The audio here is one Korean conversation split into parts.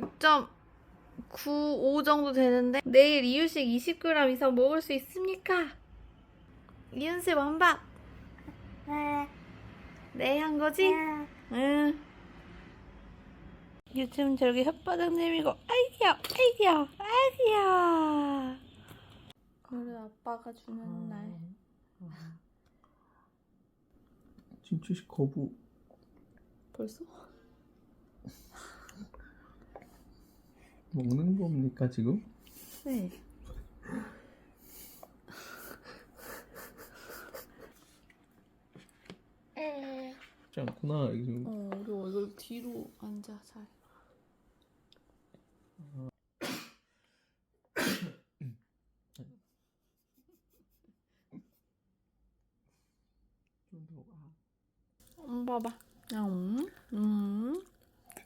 6.95 정도 되는데 내일 이유식 20g 이상 먹을 수 있습니까? 이은쌤 완밥! 네. 네 한 거지? 응. 요즘 저렇게 혓바닥 내밀고 아이야 아이야 아이야 오늘 아빠가 주는 날 김치식 거부 벌써? 먹는 겁니까 지금? 네 쉽지 않구나 지금 어, 어려워. 이걸 뒤로 앉아 잘. 음, 봐봐. 음, 음,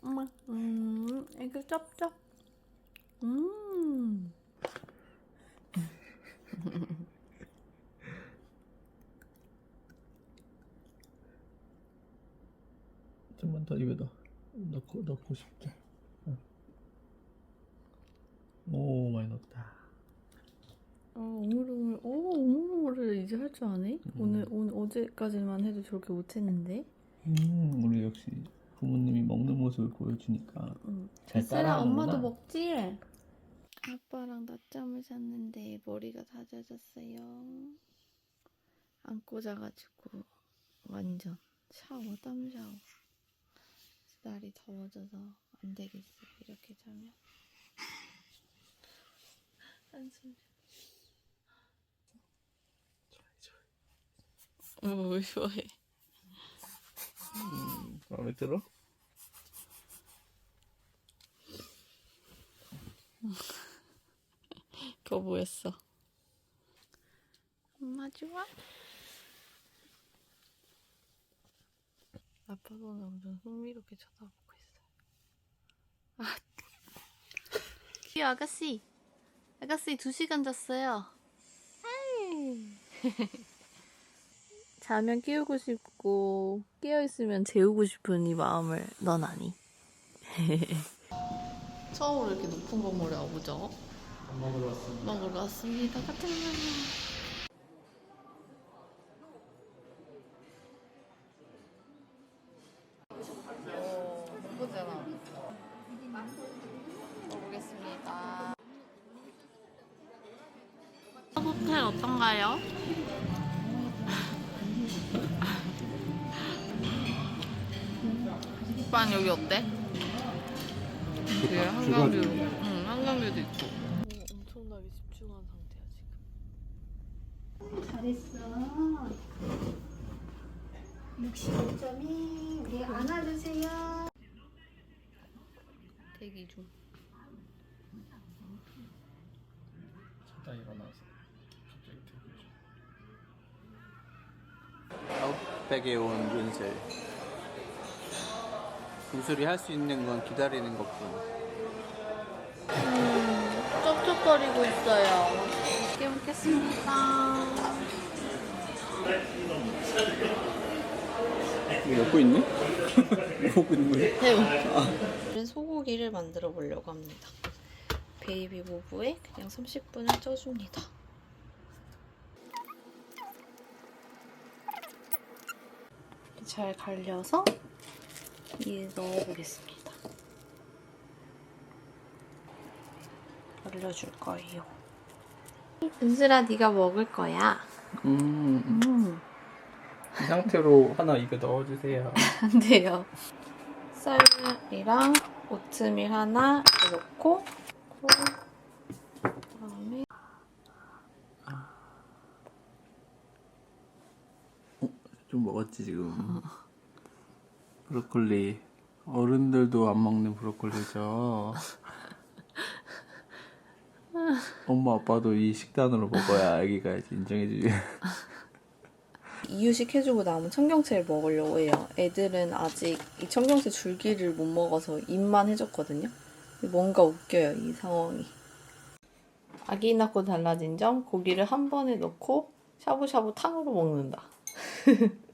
엄마, 음, 애교 쩝쩝. 음. 좀만 더 입에다 넣고 넣고. 어. 오 많이 넣었다. 어, 오물오물, 오, 오물오물을 이제 할 줄 아네? 오늘, 오늘, 어제까지만 해도 저렇게 못했는데. 음 우리 역시 부모님이 먹는 모습을 보여주니까 응. 잘 셀아, 따라하는구나. 엄마도 먹지? 아빠랑 낮잠을 잤는데 머리가 다 젖었어요. 안고 자가지고 완전 샤워, 땀 샤워. 날이 더워져서 안 되겠어. 이렇게 자면. 한숨. 어, 좋아해. 음, 마음에 들어? 거부했어. 엄마 좋아? 아빠 손을 엄청 흥미롭게 쳐다보고 있어요. 아, 귀 아가씨. 아가씨 두 시간 잤어요. 자면 깨우고 싶고 깨어 있으면 재우고 싶은 이 마음을 넌 아니. 처음으로 이렇게 높은 건물에 와보죠. 먹으러 왔습니다. 먹으러 왔습니다. 같은 거. 되게 한강뷰. 응, 한강뷰도 있고. 엄청나게 집중한 상태야 지금. 잘했어. 65점이 우리 안아주세요. 대기 중. 자다 일어나서 갑자기 되게 아웃백에 온 윤슬 윤슬이 할 수 있는 건 기다리는 것뿐 음, 쩝쩝거리고 있어요. 맛있게 먹겠습니다. 이거 먹고 있니? 먹고 있는 거야? 새우. 오늘은 소고기를 만들어 보려고 합니다. 베이비 보부에 그냥 30분을 쪄줍니다. 잘 갈려서 이에 넣어보겠습니다. 올려줄 거예요. 은슬아, 네가 먹을 거야. 음, 음. 이 상태로 하나 입에 넣어주세요 안 돼요. 쌀이랑 오트밀 하나 넣고 그다음에 좀 먹었지 지금 브로콜리 어른들도 안 먹는 브로콜리죠 엄마 아빠도 이 식단으로 먹어야 아기가 인정해주지 이유식 해주고 남은 청경채를 먹으려고 해요. 애들은 아직 이 청경채 줄기를 못 먹어서 잎만 해줬거든요. 뭔가 웃겨요, 이 상황이. 아기 낳고 달라진 점, 고기를 한 번에 넣고 샤브샤브 탕으로 먹는다.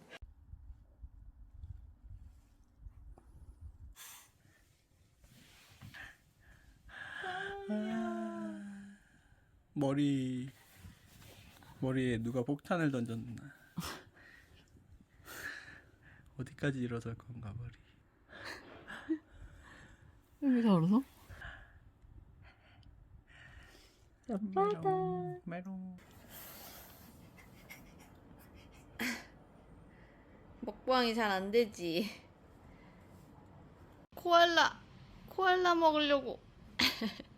머리 머리에 누가 폭탄을 던졌나 어디까지 일어설 건가 머리 왜 저러서? 메롱 메롱 먹방이 잘 안 되지. 코알라, 코알라 먹으려고.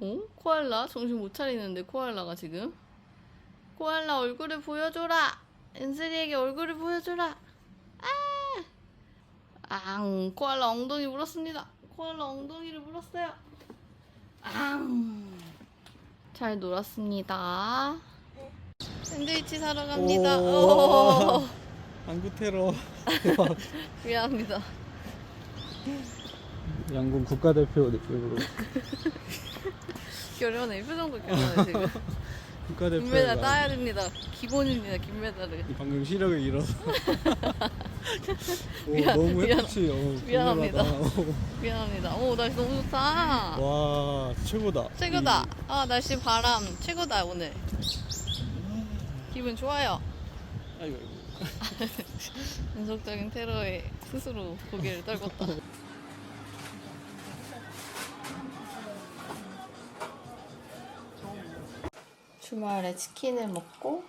어? 코알라? 정신 못 차리는데 코알라가 지금? 코알라 얼굴을 보여줘라. 은슬이에게 얼굴을 보여줘라. 아! 앙, 코알라 엉덩이 물었습니다. 코알라 엉덩이를 물었어요. 앙. 잘 놀았습니다. 샌드위치 사러 갑니다. 오. 오. 안구 테러 미안합니다. 양궁 국가대표 느낌으로 결연해. 표정도 결연해 지금. 국가대표 김메달 따야 됩니다. 기본입니다 김메달을. 방금 시력을 잃어서. 오, 미안, 너무 미안. 햇빛이 어, 미안합니다. 궁금하다. 미안합니다. 오 날씨 너무 좋다. 와 최고다. 최고다. 아 날씨 바람. 최고다 오늘. 기분 좋아요? 이- 아이고 아이고. 연속적인 테러에 스스로 고개를 떨궜다 주말에 치킨을 먹고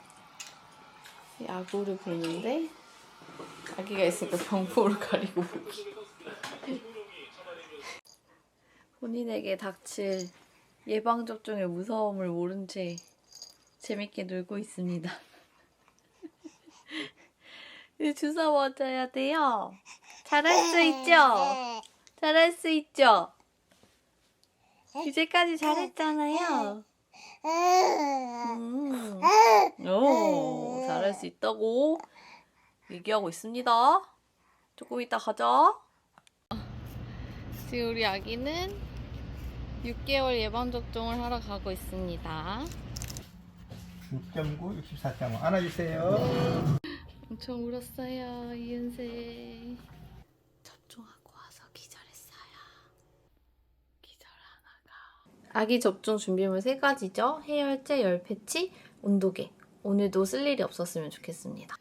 야구를 보는데 아기가 있으니까 병포를 가리고 보기 본인에게 닥칠 예방접종의 무서움을 모른 채 재밌게 놀고 있습니다. 주사 맞아야 돼요. 잘할 수 있죠? 잘할 수 있죠? 이제까지 잘했잖아요. 음. 오, 잘할 수 있다고 얘기하고 있습니다. 조금 이따 가자. 지금 우리 아기는 6개월 예방접종을 하러 가고 있습니다. 6.9, 64.5 안아주세요. 엄청 울었어요, 이은세. 접종하고 와서 기절했어요. 기절하다가. 아기 접종 준비물 세 가지죠. 해열제, 열 패치, 온도계. 오늘도 쓸 일이 없었으면 좋겠습니다.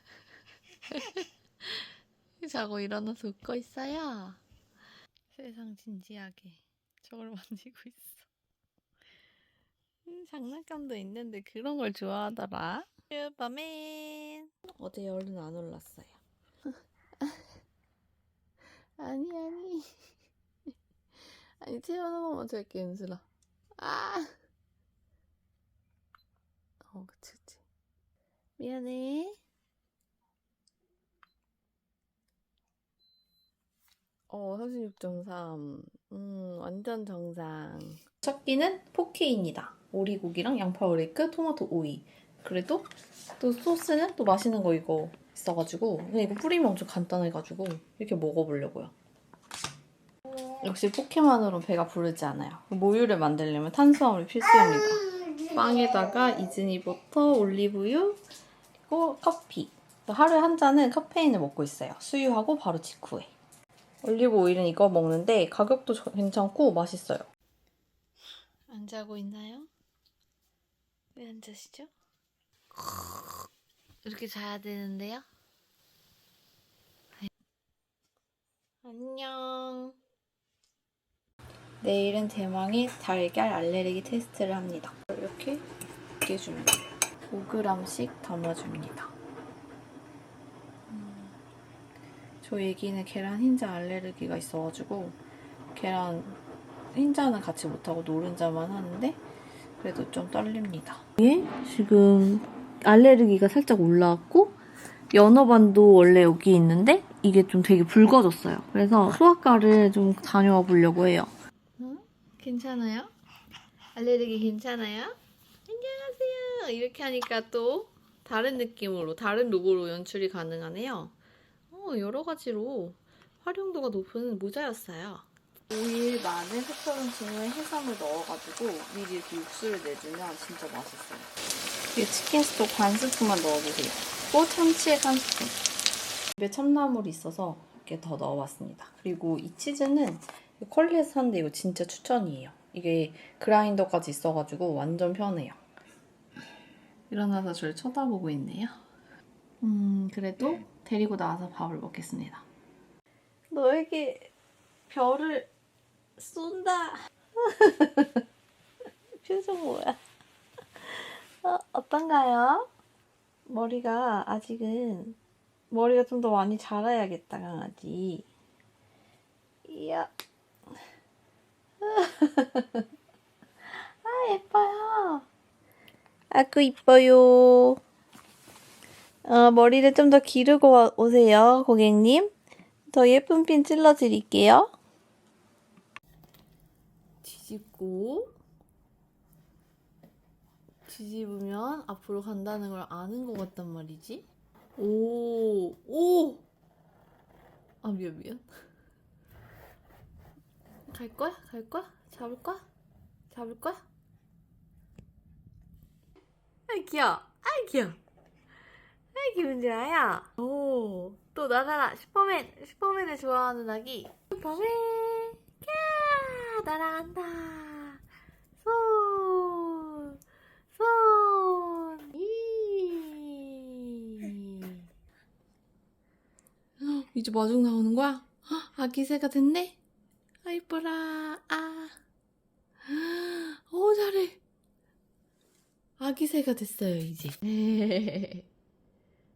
자고 일어나서 웃고 있어요. 세상 진지하게 저걸 만지고 있어. 음, 장난감도 있는데 그런 걸 좋아하더라. 슈퍼맨. 어제 열은 안 올랐어요. 아니 아니. 아니 체온 한 번만 재게 은슬아. 아. 어 그치 그치. 미안해. 어 36.3. 음 완전 정상. 첫 끼는 포케입니다. 오리고기랑 양파 오레이크, 토마토 오이. 그래도 또 소스는 또 맛있는 거 이거 있어가지고 그냥 이거 뿌리면 엄청 간단해가지고 이렇게 먹어보려고요. 역시 포케만으로 배가 부르지 않아요. 모유를 만들려면 탄수화물이 필수입니다. 빵에다가 이즈니 버터, 올리브유, 그리고 커피. 하루에 한 잔은 카페인을 먹고 있어요. 수유하고 바로 직후에. 올리브 오일은 이거 먹는데 가격도 저- 괜찮고 맛있어요. 안 자고 있나요? 왜 안 자시죠? 이렇게 자야 되는데요? 안녕. 내일은 대망의 달걀 알레르기 테스트를 합니다. 이렇게 깨주면 5g씩 담아줍니다. 음, 저 애기는 계란 흰자 알레르기가 있어가지고 계란 흰자는 같이 못하고 노른자만 하는데 그래도 좀 떨립니다. 예? 지금 알레르기가 살짝 올라왔고 연어반도 원래 여기 있는데 이게 좀 되게 붉어졌어요. 그래서 소아과를 좀 다녀와 보려고 해요. 괜찮아요? 알레르기 괜찮아요? 안녕하세요. 이렇게 하니까 또 다른 느낌으로 다른 로고로 연출이 가능하네요. 어, 여러 가지로 활용도가 높은 모자였어요. 오일, 마늘, 페퍼론치노에 해삼을 넣어가지고 미리 이렇게 육수를 내주면 진짜 맛있어요. 이 치킨 스톡 반 스푼만 넣어주세요. 또 참치액 한 스푼. 집에 참나물이 있어서 이렇게 더 넣어봤습니다. 그리고 이 치즈는 퀄리에서 샀는데 이거 진짜 추천이에요. 이게 그라인더까지 있어가지고 완전 편해요. 일어나서 저를 쳐다보고 있네요. 음, 그래도 데리고 나와서 밥을 먹겠습니다. 너에게 별을 쏜다. 표정 뭐야? 어, 어떤가요? 머리가 아직은 머리가 좀 더 많이 자라야겠다 강아지. 이야. 아 예뻐요. 아구 이뻐요. 어, 머리를 좀 더 기르고 와- 오세요 고객님. 더 예쁜 핀 찔러 드릴게요. 뒤집고 뒤집으면 앞으로 간다는 걸 아는 것 같단 말이지. 오, 오! 아, 미안, 미안. 갈 거야? 갈 거야? 잡을 거야? 잡을 거야? 아이, 귀여워. 아이, 귀여워. 아이, 기분 좋아요. 오, 또 날아라. 슈퍼맨. 슈퍼맨을 좋아하는 아기. 슈퍼맨. 캬! 날아간다. 손. 손. 이. 이제 마중 나오는 거야? 헉, 아기 새가 됐네? 아, 이뻐라. 아. 오, 잘해. 아기 새가 됐어요, 이제.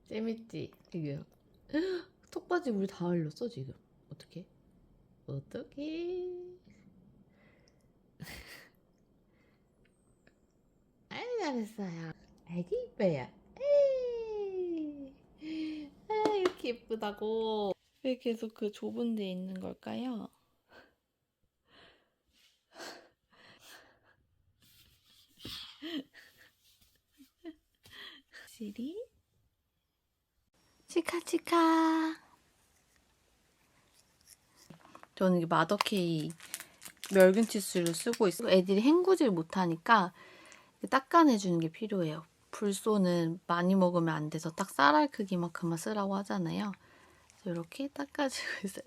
재밌지? 지금. 턱받이 물 다 흘렸어, 지금. 어떻게? 어떻게? 아유, 잘했어요. 아기 이뻐요. 에이. 아, 이렇게 예쁘다고. 왜 계속 그 좁은 데 있는 걸까요? 시리? 치카치카. 저는 이 마더케이 멸균 치수를 쓰고 있어요. 애들이 헹구질 못하니까 닦아내주는 게 필요해요. 불소는 많이 먹으면 안 돼서 딱 쌀알 크기만큼만 쓰라고 하잖아요. 이렇게 닦아주고 있어요.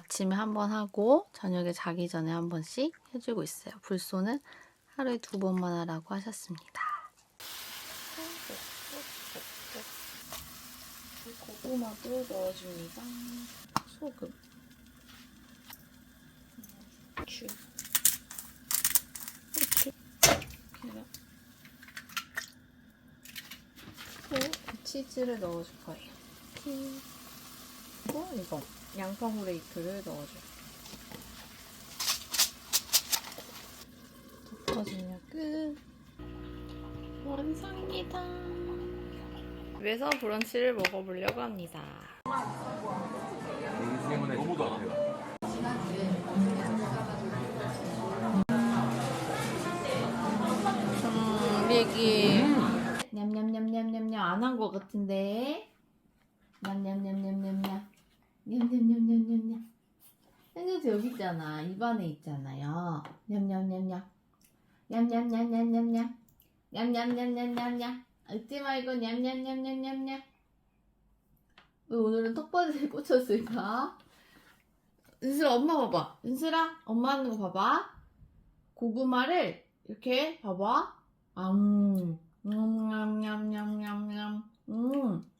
아침에 한 번 하고 저녁에 자기 전에 한 번씩 해주고 있어요. 불소는 하루에 두 번만 하라고 하셨습니다. 고구마도 넣어줍니다. 소금, 후추, 후추, 계란, 또 치즈를 넣어줄 거예요. 그리고 이거 양파 후레이크를 넣어줘요. 덮어주면 끝. 완성입니다. 집에서 브런치를 먹어보려고 합니다. 음, 얘기. 냠냠냠냠냠냠 안 한 것 같은데. 냠냠냠냠냠냠. 냠냠냠냠냠냠. 생각지 여기 있잖아. 입안에 있잖아요. 냠냠냠냠. 냠냠냠냠냠냠. 냠냠냠냠냠냠. 웃지 말고 냠냠냠냠냠냠. 왜 오늘은 턱받이에 꽂혔을까? 은슬아 엄마 봐봐. 은슬아 엄마 하는 거 봐봐. 고구마를 이렇게 봐봐. 음, 냠냠냠냠냠냠. 음,